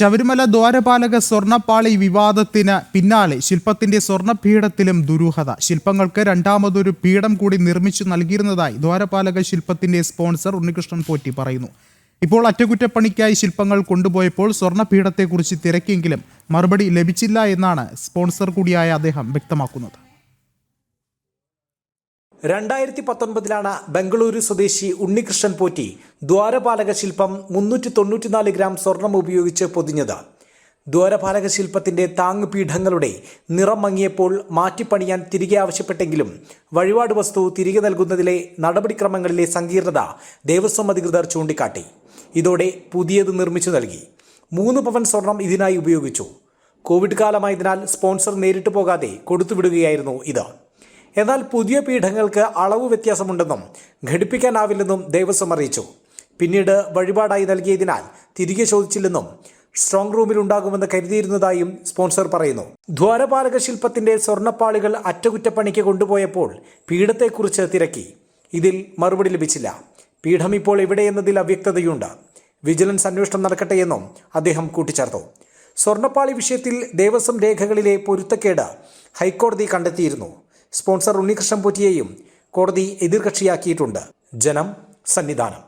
ശബരിമല ദ്വാരപാലക സ്വർണപ്പാളി വിവാദത്തിന് പിന്നാലെ ശില്പത്തിന്റെ സ്വർണപീഠത്തിലും ദുരൂഹത. ശില്പങ്ങൾക്ക് രണ്ടാമതൊരു പീഠം കൂടി നിർമ്മിച്ചു നൽകിയിരുന്നതായി ദ്വാരപാലക ശില്പത്തിന്റെ സ്പോൺസർ ഉണ്ണികൃഷ്ണൻ പോറ്റി പറയുന്നു. ഇപ്പോൾ അറ്റകുറ്റപ്പണിക്കായി ശില്പങ്ങൾ കൊണ്ടുപോയപ്പോൾ സ്വർണപീഠത്തെക്കുറിച്ച് തിരക്കിയെങ്കിലും മറുപടി ലഭിച്ചില്ല എന്നാണ് സ്പോൺസർ കൂടിയായ അദ്ദേഹം വ്യക്തമാക്കുന്നത്. രണ്ടായിരത്തി പത്തൊൻപതിലാണ് ബംഗളൂരു സ്വദേശി ഉണ്ണികൃഷ്ണൻ പോറ്റി ദ്വാരപാലക ശില്പം മുന്നൂറ്റി തൊണ്ണൂറ്റിനാല് ഗ്രാം സ്വർണം ഉപയോഗിച്ച് പൊതിഞ്ഞത്. ദ്വാരപാലക ശില്പത്തിന്റെ താങ്ങുപീഠങ്ങളുടെ നിറം മങ്ങിയപ്പോൾ മാറ്റിപ്പണിയാൻ തിരികെ ആവശ്യപ്പെട്ടെങ്കിലും വഴിപാട് വസ്തു തിരികെ നൽകുന്നതിലെ നടപടിക്രമങ്ങളിലെ സങ്കീർണത ദേവസ്വം അധികൃതർ ചൂണ്ടിക്കാട്ടി. ഇതോടെ പുതിയത് നിർമ്മിച്ചു നൽകി. മൂന്ന് പവൻ സ്വർണം ഇതിനായി ഉപയോഗിച്ചു. കോവിഡ് കാലമായതിനാൽ സ്പോൺസർ നേരിട്ട് പോകാതെ കൊടുത്തുവിടുകയായിരുന്നു ഇത്. എന്നാൽ പുതിയ പീഠങ്ങൾക്ക് അളവ് വ്യത്യാസമുണ്ടെന്നും ഘടിപ്പിക്കാനാവില്ലെന്നും ദേവസ്വം അറിയിച്ചു. പിന്നീട് വഴിപാടായി നൽകിയതിനാൽ തിരികെ ചോദിച്ചില്ലെന്നും സ്ട്രോങ് റൂമിൽ ഉണ്ടാകുമെന്ന് കരുതിയിരുന്നതായും സ്പോൺസർ പറയുന്നു. ദ്വാരപാലക ശില്പത്തിന്റെ സ്വർണപ്പാളികൾ അറ്റകുറ്റപ്പണിക്ക് കൊണ്ടുപോയപ്പോൾ പീഠത്തെക്കുറിച്ച് തിരക്കി. ഇതിൽ മറുപടി ലഭിച്ചില്ല. പീഠം ഇപ്പോൾ എവിടെയെന്നതിൽ അവ്യക്തതയുണ്ട്. വിജിലൻസ് അന്വേഷണം നടക്കട്ടെയെന്നും അദ്ദേഹം കൂട്ടിച്ചേർത്തു. സ്വർണപ്പാളി വിഷയത്തിൽ ദേവസ്വം രേഖകളിലെ പൊരുത്തക്കേട് ഹൈക്കോടതി കണ്ടെത്തിയിരുന്നു. സ്പോൺസർ ഉണ്ണികൃഷ്ണൻ പൊറ്റിയെയും കോടതി എതിർകക്ഷിയാക്കിയിട്ടുണ്ട്. ജനം സന്നിധാനം.